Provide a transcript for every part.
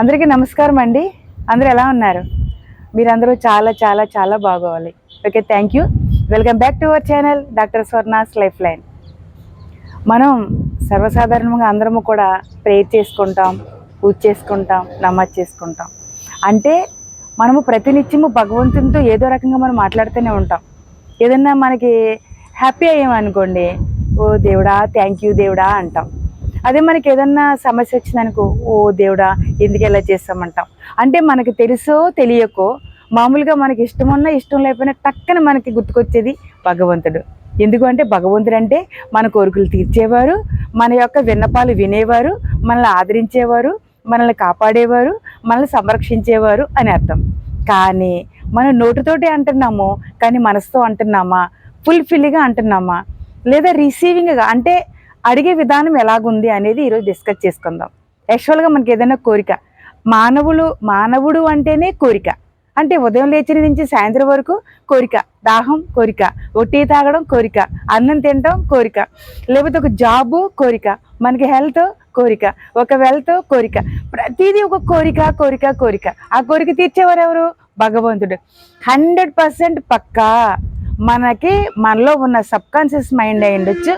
అందరికీ నమస్కారం అండి. అందరూ ఎలా ఉన్నారు? మీరందరూ చాలా చాలా చాలా బాగోవాలి. Okay thank you. Welcome back to our channel doctor Swarna's life line. మనం సర్వసాధారణంగా అందరము కూడా ప్రేయర్ చేసుకుంటాం పూజ చేసుకుంటాం నమాజ్ చేసుకుంటాం. అంటే మనము ప్రతినిత్యము భగవంతునితో ఏదో రకంగా మనం మాట్లాడుతూనే ఉంటాం. ఏదన్నా మనకి హ్యాపీ అయ్యామనుకోండి ఓ దేవుడా థ్యాంక్ యూ దేవుడా అంటాం. అదే మనకి ఏదన్నా సమస్య వచ్చిందనుకో ఓ దేవుడా ఎందుకు ఎలా చేస్తామంటాం? అంటే మనకి తెలుసో తెలియకో మామూలుగా మనకి ఇష్టం ఉన్నా ఇష్టం లేకపోయినా టక్కన మనకి గుర్తుకొచ్చేది భగవంతుడు. ఎందుకంటే భగవంతుడు అంటే మన కోరికలు తీర్చేవారు మన యొక్క విన్నపాలు వినేవారు మనల్ని ఆదరించేవారు మనల్ని కాపాడేవారు మనల్ని సంరక్షించేవారు అని అర్థం. కానీ మనం నోటితోటి అంటున్నాము కానీ మనసుతో అంటున్నామా ఫుల్ఫిల్గా అంటున్నామా లేదా రిసీవింగ్గా అంటే అడిగే విధానం ఎలాగుంది అనేది ఈరోజు డిస్కస్ చేసుకుందాం. యాక్చువల్గా మనకి ఏదైనా కోరిక. మానవులు మానవుడు అంటేనే కోరిక. అంటే ఉదయం లేచిన నుంచి సాయంత్రం వరకు కోరిక. దాహం కోరిక. ఒట్టి తాగడం కోరిక. అన్నం తినడం కోరిక. లేకపోతే ఒక జాబు కోరిక. మనకి హెల్త్ కోరిక. ఒక వెల్త్ కోరిక. ప్రతిదీ ఒక కోరిక కోరిక కోరిక. ఆ కోరిక తీర్చేవారు ఎవరు? భగవంతుడు. హండ్రెడ్ పర్సెంట్ పక్కా. మనకి మనలో ఉన్న సబ్ కాన్షియస్ మైండ్ అయి ఉండొచ్చు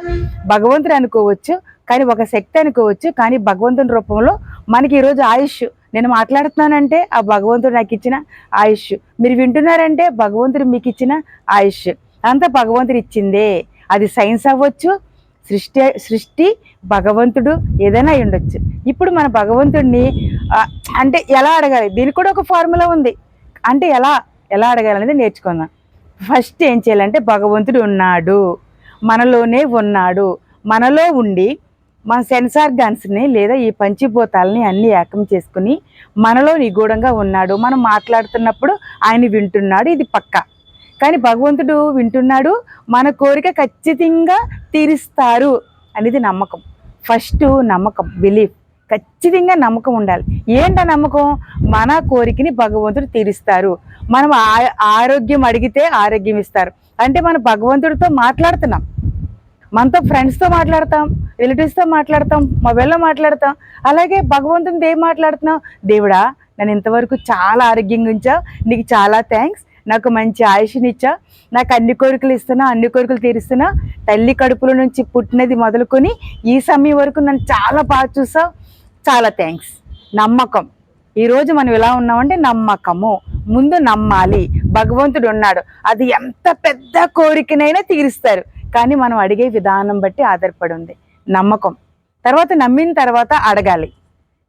భగవంతుడు అనుకోవచ్చు కానీ ఒక శక్తి అనుకోవచ్చు కానీ భగవంతుని రూపంలో మనకి ఈరోజు ఆయుష్. నేను మాట్లాడుతున్నానంటే ఆ భగవంతుడు నాకు ఇచ్చిన ఆయుష్. మీరు వింటున్నారంటే భగవంతుడు మీకు ఇచ్చిన ఆయుష్. అంతా భగవంతుడు ఇచ్చిందే. అది సైన్స్ అవ్వచ్చు సృష్టి సృష్టి భగవంతుడు ఏదైనా ఉండొచ్చు. ఇప్పుడు మన భగవంతుడిని అంటే ఎలా అడగాలి? దీనికి కూడా ఒక ఫార్ములా ఉంది. అంటే ఎలా ఎలా అడగాలనేది నేర్చుకుందాం. ఫస్ట్ ఏం చేయాలంటే భగవంతుడు ఉన్నాడు. మనలోనే ఉన్నాడు. మనలో ఉండి మన సెన్సార్ గన్స్ని లేదా ఈ పంచిభూతాలని అన్ని ఏకం చేసుకుని మనలో నిగూఢంగా ఉన్నాడు. మనం మాట్లాడుతున్నప్పుడు ఆయన వింటున్నాడు. ఇది పక్క. కానీ భగవంతుడు వింటున్నాడు. మన కోరిక ఖచ్చితంగా తీరుస్తారు అనేది నమ్మకం. ఫస్ట్ నమ్మకం బిలీఫ్ ఖచ్చితంగా నమ్మకం ఉండాలి. ఏంట నమ్మకం? మన కోరికని భగవంతుడు తీరుస్తారు. మనం ఆ- ఆరోగ్యం అడిగితే ఆరోగ్యం ఇస్తారు. అంటే మనం భగవంతుడితో మాట్లాడుతున్నాం. మనతో ఫ్రెండ్స్తో మాట్లాడతాం రిలేటివ్స్తో మాట్లాడతాం మొబైల్లో మాట్లాడతాం. అలాగే భగవంతునితో ఏం మాట్లాడుతున్నాం? దేవుడా నన్ను ఇంతవరకు చాలా ఆరోగ్యంగా ఉంచావు. నీకు చాలా థ్యాంక్స్ నాకు మంచి ఆయుష్నిచ్చా నాకు అన్ని కోరికలు ఇస్తున్నా అన్ని కోరికలు తీరుస్తున్నా తల్లి కడుపులో నుంచి పుట్టినది మొదలుకొని ఈ సమయం వరకు నన్ను చాలా బాగా చూసావు. చాలా థ్యాంక్స్ నమ్మకం. ఈరోజు మనం ఎలా ఉన్నామంటే నమ్మకము. ముందు నమ్మాలి. భగవంతుడు ఉన్నాడు. అది ఎంత పెద్ద కోరికనైనా తీరుస్తారు. కానీ మనం అడిగే విధానం బట్టి ఆధారపడి ఉంది నమ్మకం. తర్వాత నమ్మిన తర్వాత అడగాలి.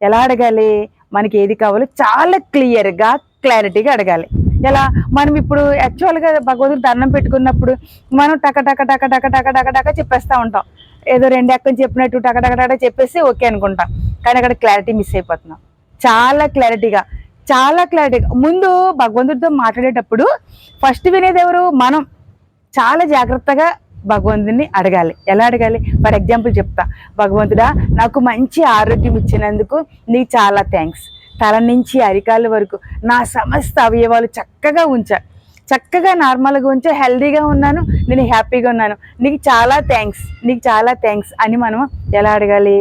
ఎలా అడగాలి? మనకి ఏది కావాలో చాలా క్లియర్గా క్లారిటీగా అడగాలి. ఎలా? మనం ఇప్పుడు యాక్చువల్గా భగవంతుడు దండం పెట్టుకున్నప్పుడు మనం టక టక టక టక టక టక టక చెప్పేస్తూ ఉంటాం. ఏదో రెండు ఎక్కని చెప్పినట్టు టక చెప్పేసి ఓకే అనుకుంటాం. కానీ అక్కడ క్లారిటీ మిస్ అయిపోతున్నాం. చాలా క్లారిటీగా చాలా క్లారిటీగా. ముందు భగవంతుడితో మాట్లాడేటప్పుడు ఫస్ట్ వినేది ఎవరు? మనం. చాలా జాగ్రత్తగా భగవంతుని అడగాలి. ఎలా అడగాలి? ఫర్ ఎగ్జాంపుల్ చెప్తా. భగవంతుడా నాకు మంచి ఆరోగ్యం ఇచ్చినందుకు నీకు చాలా థ్యాంక్స్. తల నుంచి అరికాల వరకు నా సమస్త అవయవాలు చక్కగా ఉంచా. చక్కగా నార్మల్గా ఉంచో హెల్దీగా ఉన్నాను నేను హ్యాపీగా ఉన్నాను. నీకు చాలా థ్యాంక్స్ నీకు చాలా థ్యాంక్స్ అని మనం ఎలా అడగాలి?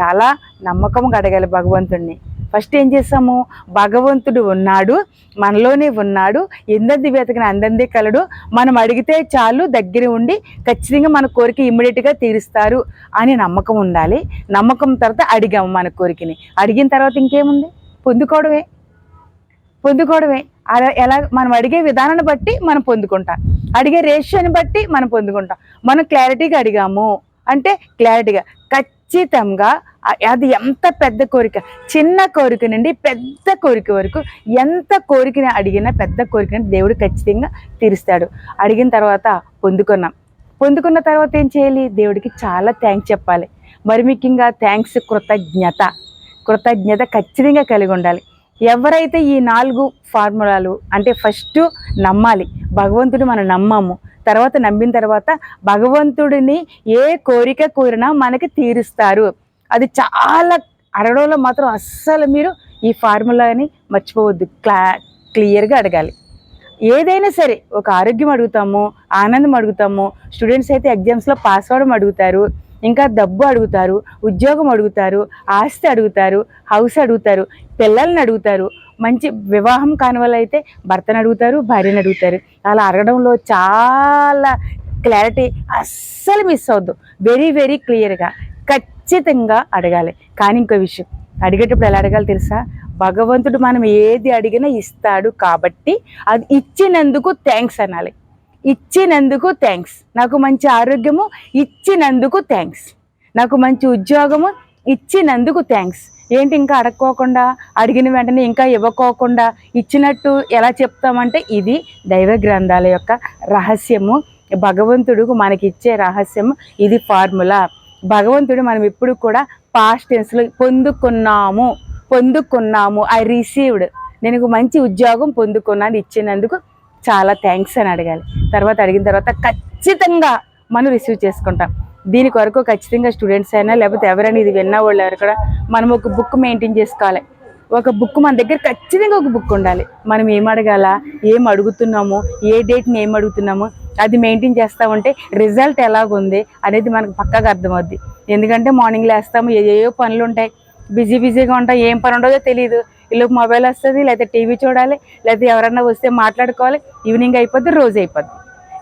చాలా నమ్మకంగా అడగాలి భగవంతుడిని ఫస్ట్ ఏం చేస్తాము? భగవంతుడు ఉన్నాడు మనలోనే ఉన్నాడు ఎందంది వెతకిన అందందే కలడు. మనం అడిగితే చాలు దగ్గర ఉండి ఖచ్చితంగా మన కోరిక ఇమ్మీడియట్గా తీరుస్తారు అని నమ్మకం ఉండాలి. నమ్మకం తర్వాత అడిగాము మన కోరికని. అడిగిన తర్వాత ఇంకేముంది? పొందుకోవడమే. పొందుకోవడమే. అలా ఎలా మనం అడిగే విధానాన్ని బట్టి మనం పొందుకుంటాం. అడిగే రేషియోని బట్టి మనం పొందుకుంటాం. మనం క్లారిటీగా అడిగాము అంటే క్లారిటీగా ఖచ్చితంగా అది ఎంత పెద్ద కోరిక? చిన్న కోరిక నుండి పెద్ద కోరిక వరకు ఎంత కోరికని అడిగినా పెద్ద కోరికని దేవుడు ఖచ్చితంగా తీరుస్తాడు. అడిగిన తర్వాత పొందుకున్నాం. పొందుకున్న తర్వాత ఏం చేయాలి? దేవుడికి చాలా థ్యాంక్స్ చెప్పాలి. మరి ముఖ్యంగా థ్యాంక్స్ కృతజ్ఞత. కృతజ్ఞత ఖచ్చితంగా కలిగి ఉండాలి. ఎవరైతే ఈ నాలుగు ఫార్ములాలు అంటే ఫస్ట్ నమ్మాలి భగవంతుడు మనం నమ్మము తర్వాత నమ్మిన తర్వాత భగవంతుడిని ఏ కోరిక కోరినా మనకి తీరుస్తారు. అది చాలా అడగడంలో మాత్రం అస్సలు మీరు ఈ ఫార్ములాని మర్చిపోవద్దు. క్లా క్లియర్గా అడగాలి. ఏదైనా సరే ఒక ఆరోగ్యం అడుగుతాము ఆనందం అడుగుతాము స్టూడెంట్స్ అయితే ఎగ్జామ్స్లో పాస్ అవ్వడం అడుగుతారు. ఇంకా డబ్బు అడుగుతారు ఉద్యోగం అడుగుతారు ఆస్తి అడుగుతారు హౌస్ అడుగుతారు పిల్లల్ని అడుగుతారు. మంచి వివాహం కాని వాళ్ళు అయితే భర్తను అడుగుతారు భార్యను అడుగుతారు. అలా అడగడంలో చాలా క్లారిటీ అస్సలు మిస్ అవద్దు వెరీ వెరీ క్లియర్గా ఖచ్చితంగా అడగాలి. కానీ ఇంకో విషయం అడిగేటప్పుడు ఎలా అడగాలి తెలుసా? భగవంతుడు మనం ఏది అడిగినా ఇస్తాడు కాబట్టి అది ఇచ్చినందుకు థ్యాంక్స్ అనాలి. ఇచ్చినందుకు థ్యాంక్స్ నాకు మంచి ఆరోగ్యము ఇచ్చినందుకు థ్యాంక్స్ నాకు మంచి ఉద్యోగము ఇచ్చినందుకు థ్యాంక్స్ ఏంటి ఇంకా అడక్కోకుండా? అడిగిన వెంటనే ఇంకా ఇవ్వకోకుండా? ఇచ్చినట్టు ఎలా చెప్తామంటే ఇది దైవ గ్రంథాల యొక్క రహస్యము. భగవంతుడు మనకి ఇచ్చే రహస్యము ఇది ఫార్ములా. భగవంతుడు మనం ఎప్పుడు కూడా పాస్ట్ టెన్స్లో పొందుకున్నాము పొందుకున్నాము. ఐ రిసీవ్డ్ నేను మంచి ఉద్యోగం పొందుకున్నాను ఇచ్చినందుకు చాలా థ్యాంక్స్ అని అడగాలి. తర్వాత అడిగిన తర్వాత ఖచ్చితంగా మనం రిసీవ్ చేసుకుంటాం. దీని కొరకు ఖచ్చితంగా స్టూడెంట్స్ అయినా లేకపోతే ఎవరైనా ఇది విన్న వాళ్ళు ఎవరు కూడా మనం ఒక బుక్ మెయింటైన్ చేసుకోవాలి. ఒక బుక్ మన దగ్గర ఖచ్చితంగా ఒక బుక్ ఉండాలి. మనం ఏం అడగాల? ఏం అడుగుతున్నాము? ఏ డేట్ని ఏం అడుగుతున్నాము? అది మెయింటైన్ చేస్తా ఉంటే రిజల్ట్ ఎలాగుంది అనేది మనకు పక్కాగా అర్థమవుద్ది. ఎందుకంటే మార్నింగ్ లేస్తాము ఏ పనులు ఉంటాయి? బిజీ బిజీగా ఉంటాయి ఏం పని ఉండదో తెలియదు ఇల్లు మొబైల్ వస్తుంది లేకపోతే టీవీ చూడాలి లేకపోతే ఎవరన్నా వస్తే మాట్లాడుకోవాలి ఈవినింగ్ అయిపోద్ది రోజు అయిపోద్ది.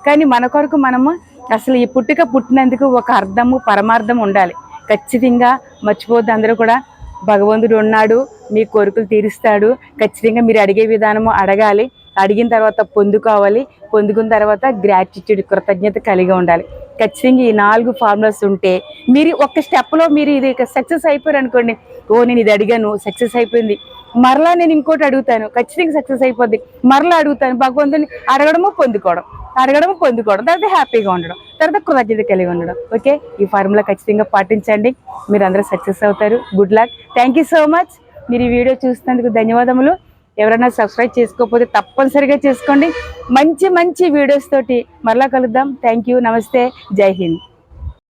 కానీ మన కొరకు మనము అసలు ఈ పుట్టుక పుట్టినందుకు ఒక అర్థము పరమార్థం ఉండాలి. ఖచ్చితంగా మర్చిపోద్ది అందరూ కూడా భగవంతుడు ఉన్నాడు మీ కోరికలు తీరుస్తాడు. ఖచ్చితంగా మీరు అడిగే విధానము అడగాలి. అడిగిన తర్వాత పొందుకోవాలి. పొందుకున్న తర్వాత గ్రాటిట్యూడ్ కృతజ్ఞత కలిగి ఉండాలి. ఖచ్చితంగా ఈ నాలుగు ఫార్ములాస్ ఉంటే మీరు ఒక్క స్టెప్లో మీరు ఇది సక్సెస్ అయిపోయారు అనుకోండి ఓ నేను ఇది అడిగాను సక్సెస్ అయిపోయింది. మరలా నేను ఇంకోటి అడుగుతాను. ఖచ్చితంగా సక్సెస్ అయిపోద్ది. మరలా అడుగుతాను. భగవంతుని అడగడము పొందుకోవడం. అడగడం పొందుకోవడం. తర్వాత హ్యాపీగా ఉండడం. తర్వాత కృతజ్ఞత కలిగి ఉండడం. ఓకే? ఈ ఫార్ములా ఖచ్చితంగా పాటించండి. మీరు అందరూ సక్సెస్ అవుతారు. Good luck. Thank you so much మీరు ఈ వీడియో చూసినందుకు ధన్యవాదములు. ఎవరైనా సబ్స్క్రైబ్ చేసుకోకపోతే తప్పనిసరిగా చేసుకోండి. మంచి మంచి వీడియోస్ తోటి మరలా కలుద్దాం. థ్యాంక్ యూ నమస్తే. జై హింద్.